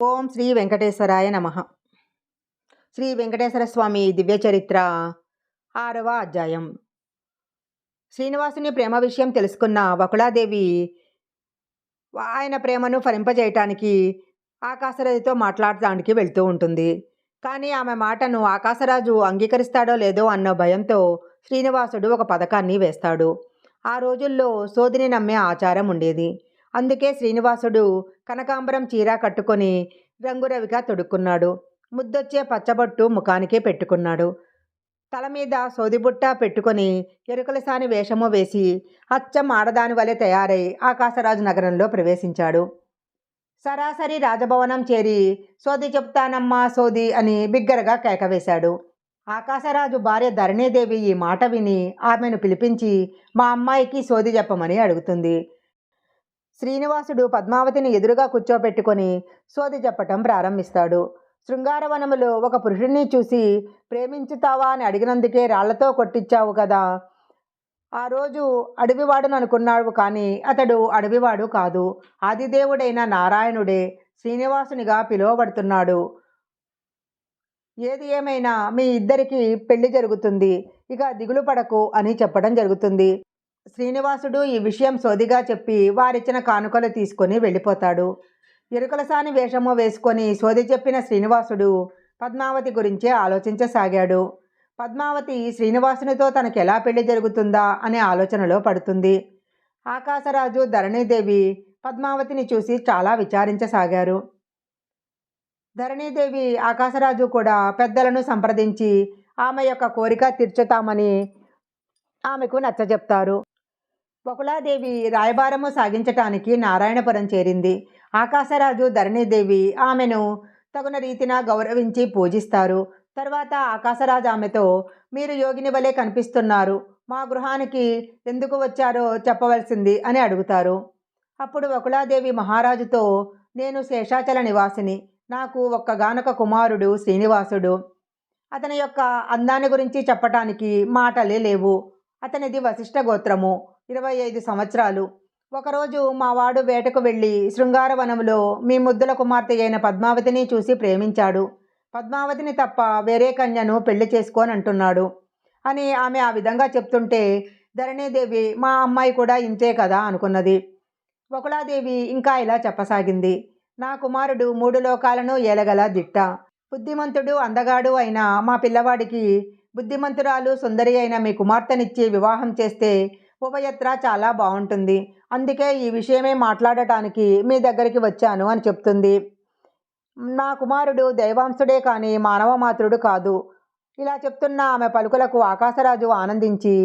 ఓం శ్రీ వెంకటేశ్వరాయ నమ. శ్రీ వెంకటేశ్వర స్వామి దివ్య చరిత్ర ఆరవ అధ్యాయం. శ్రీనివాసుని ప్రేమ విషయం తెలుసుకున్న వకుళాదేవి ఆయన ప్రేమను ఫలింపజేయటానికి ఆకాశరాజుతో మాట్లాడటానికి వెళ్తూ ఉంటుంది. కానీ ఆమె మాటను ఆకాశరాజు అంగీకరిస్తాడో లేదో అన్న భయంతో శ్రీనివాసుడు ఒక పథకాన్ని వేస్తాడు. ఆ రోజుల్లో సోదిని నమ్మే ఆచారం ఉండేది. అందుకే శ్రీనివాసుడు కనకాంబరం చీర కట్టుకొని రంగురవిగా తొడుక్కున్నాడు. ముద్దొచ్చే పచ్చబొట్టు ముఖానికే పెట్టుకున్నాడు. తల మీద సోదిబుట్ట పెట్టుకొని ఎరుకలసాని వేషము వేసి అచ్చం ఆడదాని వలె తయారై ఆకాశరాజు నగరంలో ప్రవేశించాడు. సరాసరి రాజభవనం చేరి సోది చెప్తానమ్మా సోది అని బిగ్గరగా కేకవేశాడు. ఆకాశరాజు భార్య ధరణీదేవి ఈ మాట విని ఆమెను పిలిపించి మా అమ్మాయికి సోది చెప్పమని అడుగుతుంది. శ్రీనివాసుడు పద్మావతిని ఎదురుగా కూర్చోబెట్టుకొని సోది చెప్పటం ప్రారంభిస్తాడు. శృంగారవనములో ఒక పురుషుడిని చూసి ప్రేమించుతావా? అని అడిగినందుకే రాళ్ళతో కొట్టించావు కదా. ఆ రోజు అడవివాడును అనుకున్నావు కానీ అతడు అడవివాడు కాదు. ఆదిదేవుడైన నారాయణుడే శ్రీనివాసునిగా పిలువబడుతున్నాడు. ఏది ఏమైనా మీ ఇద్దరికి పెళ్ళి జరుగుతుంది. ఇక దిగులు పడకు అని చెప్పడం జరుగుతుంది. శ్రీనివాసుడు ఈ విషయం సోదిగా చెప్పి వారిచ్చిన కానుకలు తీసుకొని వెళ్ళిపోతాడు. ఎరుకలసాని వేషము వేసుకొని సోది చెప్పిన శ్రీనివాసుడు పద్మావతి గురించే ఆలోచించసాగాడు. పద్మావతి శ్రీనివాసునితో తనకు ఎలా పెళ్ళి జరుగుతుందా అనే ఆలోచనలో పడుతుంది. ఆకాశరాజు ధరణీదేవి పద్మావతిని చూసి చాలా విచారించసాగారు. ధరణీదేవి ఆకాశరాజు కూడా పెద్దలను సంప్రదించి ఆమె యొక్క కోరిక తీర్చుతామని ఆమెకు నచ్చజెప్తారు. బకులాదేవి రాయబారము సాగించటానికి నారాయణపురం చేరింది. ఆకాశరాజు ధరణీదేవి ఆమెను తగున రీతిన గౌరవించి పూజిస్తారు. తర్వాత ఆకాశరాజు ఆమెతో మీరు యోగిని వలె కనిపిస్తున్నారు. మా గృహానికి ఎందుకు వచ్చారో చెప్పవలసింది అని అడుగుతారు. అప్పుడు వకులాదేవి మహారాజుతో నేను శేషాచల నివాసిని. నాకు ఒక్కగానొక కుమారుడు శ్రీనివాసుడు. అతని యొక్క అందాన్ని గురించి చెప్పటానికి మాటలే లేవు. అతనిది వశిష్ఠ గోత్రము ఇరవై ఐదు సంవత్సరాలు. ఒకరోజు మా వాడు వేటకు వెళ్ళి శృంగారవనంలో మీ ముద్దుల కుమార్తె అయిన పద్మావతిని చూసి ప్రేమించాడు. పద్మావతిని తప్ప వేరే కన్యను పెళ్ళి చేసుకోని అంటున్నాడు అని ఆమె ఆ విధంగా చెప్తుంటే ధరణీదేవి మా అమ్మాయి కూడా ఇంతే కదా అనుకున్నది. బకుళాదేవి ఇంకా ఇలా చెప్పసాగింది. నా కుమారుడు మూడు లోకాలను ఏలగల దిట్ట. బుద్ధిమంతుడు అందగాడు అయిన మా పిల్లవాడికి బుద్ధిమంతురాలు సుందరి అయిన మీ కుమార్తెనిచ్చి వివాహం చేస్తే ఉభయత్ర చాలా బాగుంటుంది. అందుకే ఈ విషయమే మాట్లాడటానికి మీ దగ్గరికి వచ్చాను అని చెప్తుంది. నా కుమారుడు దైవాంశుడే కానీ మానవ మాతృడు కాదు. ఇలా చెప్తున్న ఆమె పలుకులకు ఆకాశరాజు ఆనందించి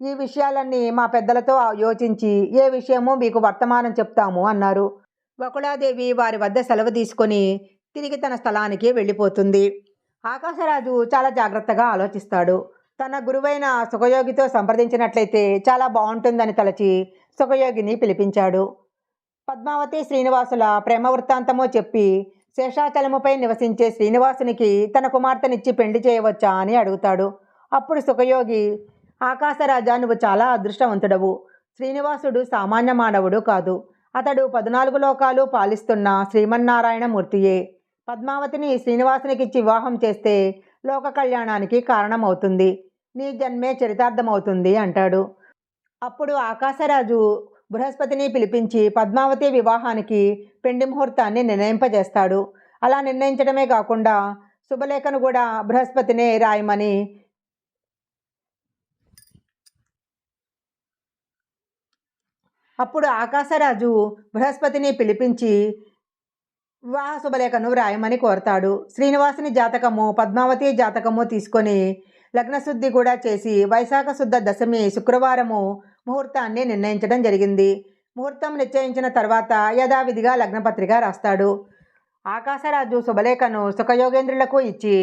ఈ విషయాలన్నీ మా పెద్దలతో యోచించి ఏ విషయము మీకు వర్తమానం చెప్తాము అన్నారు. వకుళాదేవి వారి వద్ద సెలవు తీసుకొని తిరిగి తన స్థలానికి వెళ్ళిపోతుంది. ఆకాశరాజు చాలా జాగ్రత్తగా ఆలోచిస్తాడు. తన గురువైన సుఖయోగితో సంప్రదించినట్లయితే చాలా బాగుంటుందని తలచి సుఖయోగిని పిలిపించాడు. పద్మావతి శ్రీనివాసుల ప్రేమ వృత్తాంతమో చెప్పి శేషాచలముపై నివసించే శ్రీనివాసునికి తన కుమార్తెనిచ్చి పెళ్ళి చేయవచ్చా అని అడుగుతాడు. అప్పుడు సుఖయోగి ఆకాశరాజా నువ్వు చాలా అదృష్టవంతుడవు. శ్రీనివాసుడు సామాన్య మానవుడు కాదు. అతడు పద్నాలుగు లోకాలు పాలిస్తున్న శ్రీమన్నారాయణ మూర్తియే పద్మావతిని శ్రీనివాసునికిచ్చి వివాహం చేస్తే లోక కళ్యాణానికి కారణమవుతుంది. నీ జన్మే చరితార్థమవుతుంది అంటాడు. అప్పుడు ఆకాశరాజు బృహస్పతిని పిలిపించి పద్మావతి వివాహానికి పెండి ముహూర్తాన్ని నిర్ణయింపజేస్తాడు. అలా నిర్ణయించడమే కాకుండా శుభలేఖను కూడా బృహస్పతినే రాయమని అప్పుడు ఆకాశరాజు బృహస్పతిని పిలిపించి వివాహ శుభలేఖను వ్రాయమని కోరతాడు. శ్రీనివాసుని జాతకము పద్మావతి జాతకము తీసుకొని లగ్నశుద్ధి కూడా చేసి వైశాఖ శుద్ధ దశమి శుక్రవారము ముహూర్తాన్ని నిర్ణయించడం జరిగింది. ముహూర్తం నిశ్చయించిన తర్వాత యథావిధిగా లగ్నపత్రిక రాస్తాడు. ఆకాశరాజు శుభలేఖను సుఖయోగేంద్రులకు ఇచ్చి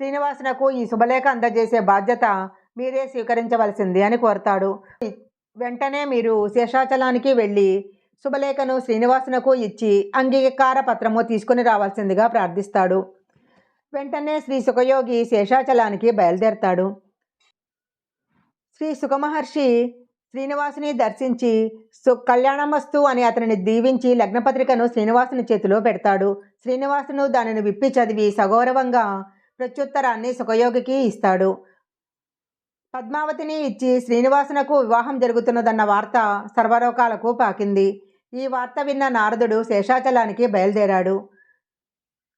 శ్రీనివాసునకు ఈ శుభలేఖ అందజేసే బాధ్యత మీరే స్వీకరించవలసింది అని కోరతాడు. వెంటనే మీరు శేషాచలానికి వెళ్ళి శుభలేఖను శ్రీనివాసునకు ఇచ్చి అంగీకార పత్రము తీసుకుని రావాల్సిందిగా ప్రార్థిస్తాడు. వెంటనే శ్రీ సుఖయోగి శేషాచలానికి బయలుదేరతాడు. శ్రీ సుఖమహర్షి శ్రీనివాసుని దర్శించి సు కళ్యాణమస్తు అని అతనిని దీవించి లగ్నపత్రికను శ్రీనివాసుని చేతిలో పెడతాడు. శ్రీనివాసును దానిని విప్పి చదివి సగౌరవంగా ప్రత్యుత్తరాన్ని సుఖయోగికి ఇస్తాడు. పద్మావతిని ఇచ్చి శ్రీనివాసునకు వివాహం జరుగుతున్నదన్న వార్త సర్వలోకాలకు పాకింది. ఈ వార్త విన్న నారదుడు శేషాచలానికి బయలుదేరాడు.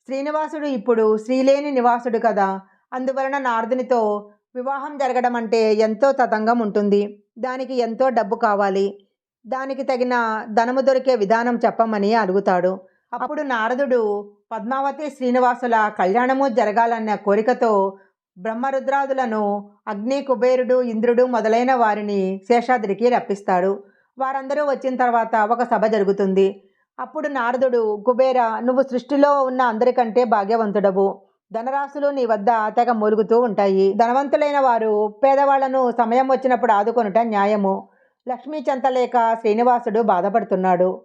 శ్రీనివాసుడు ఇప్పుడు శ్రీలేని నివాసుడు కదా. అందువలన నారదునితో వివాహం జరగడం అంటే ఎంతో తతంగం ఉంటుంది. దానికి ఎంతో డబ్బు కావాలి. దానికి తగిన ధనము దొరికే విధానం చెప్పమని అడుగుతాడు. అప్పుడు నారదుడు పద్మావతి శ్రీనివాసుల కళ్యాణము జరగాలన్న కోరికతో బ్రహ్మరుద్రాదులను అగ్ని కుబేరుడు ఇంద్రుడు మొదలైన వారిని శేషాద్రికి రప్పిస్తాడు. వారందరూ వచ్చిన తర్వాత ఒక సభ జరుగుతుంది. అప్పుడు నారదుడు కుబేర నువ్వు సృష్టిలో ఉన్న అందరికంటే భాగ్యవంతుడవు. ధనరాశులు నీ వద్ద తెగ మూలుగుతూ ఉంటాయి. ధనవంతులైన వారు పేదవాళ్ళను సమయం వచ్చినప్పుడు ఆదుకొనుట న్యాయము. లక్ష్మీ చెంతలేక శ్రీనివాసుడు బాధపడుతున్నాడు.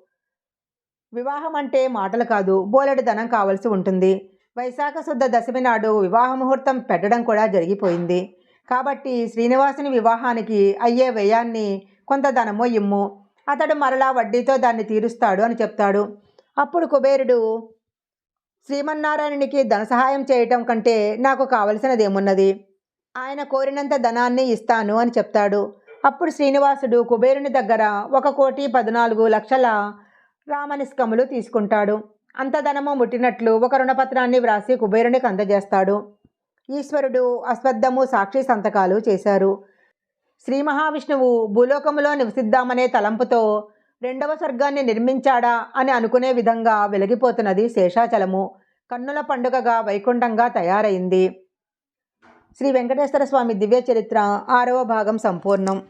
వివాహం అంటే మాటలు కాదు బోలెడు ధనం కావలసి ఉంటుంది. వైశాఖ శుద్ధ దశమి నాడు వివాహ ముహూర్తం పెట్టడం కూడా జరిగిపోయింది. కాబట్టి శ్రీనివాసుని వివాహానికి అయ్యే వ్యయాన్ని కొంత ధనము ఇమ్ము. అతడు మరలా వడ్డీతో దాన్ని తీరుస్తాడు అని చెప్తాడు. అప్పుడు కుబేరుడు శ్రీమన్నారాయణునికి ధన సహాయం చేయటం కంటే నాకు కావలసినదేమున్నది? ఆయన కోరినంత ధనాన్ని ఇస్తాను అని చెప్తాడు. అప్పుడు శ్రీనివాసుడు కుబేరుని దగ్గర ఒక కోటి పద్నాలుగు లక్షల రామనిష్కములు తీసుకుంటాడు. అంత ధనము ముట్టినట్లు ఒక రుణపత్రాన్ని వ్రాసి కుబేరునికి అందజేస్తాడు. ఈశ్వరుడు అశ్వత్థము సాక్షి సంతకాలు చేశారు. శ్రీ మహావిష్ణువు భూలోకములో నివసిద్దామనే తలంపుతో రెండవ స్వర్గాన్ని నిర్మించాడా అని అనుకునే విధంగా వెలిగిపోతున్నది శేషాచలము. కన్నుల పండుగగా వైకుంఠంగా తయారైంది. శ్రీ వెంకటేశ్వర స్వామి దివ్య చరిత్ర ఆరవ భాగం సంపూర్ణం.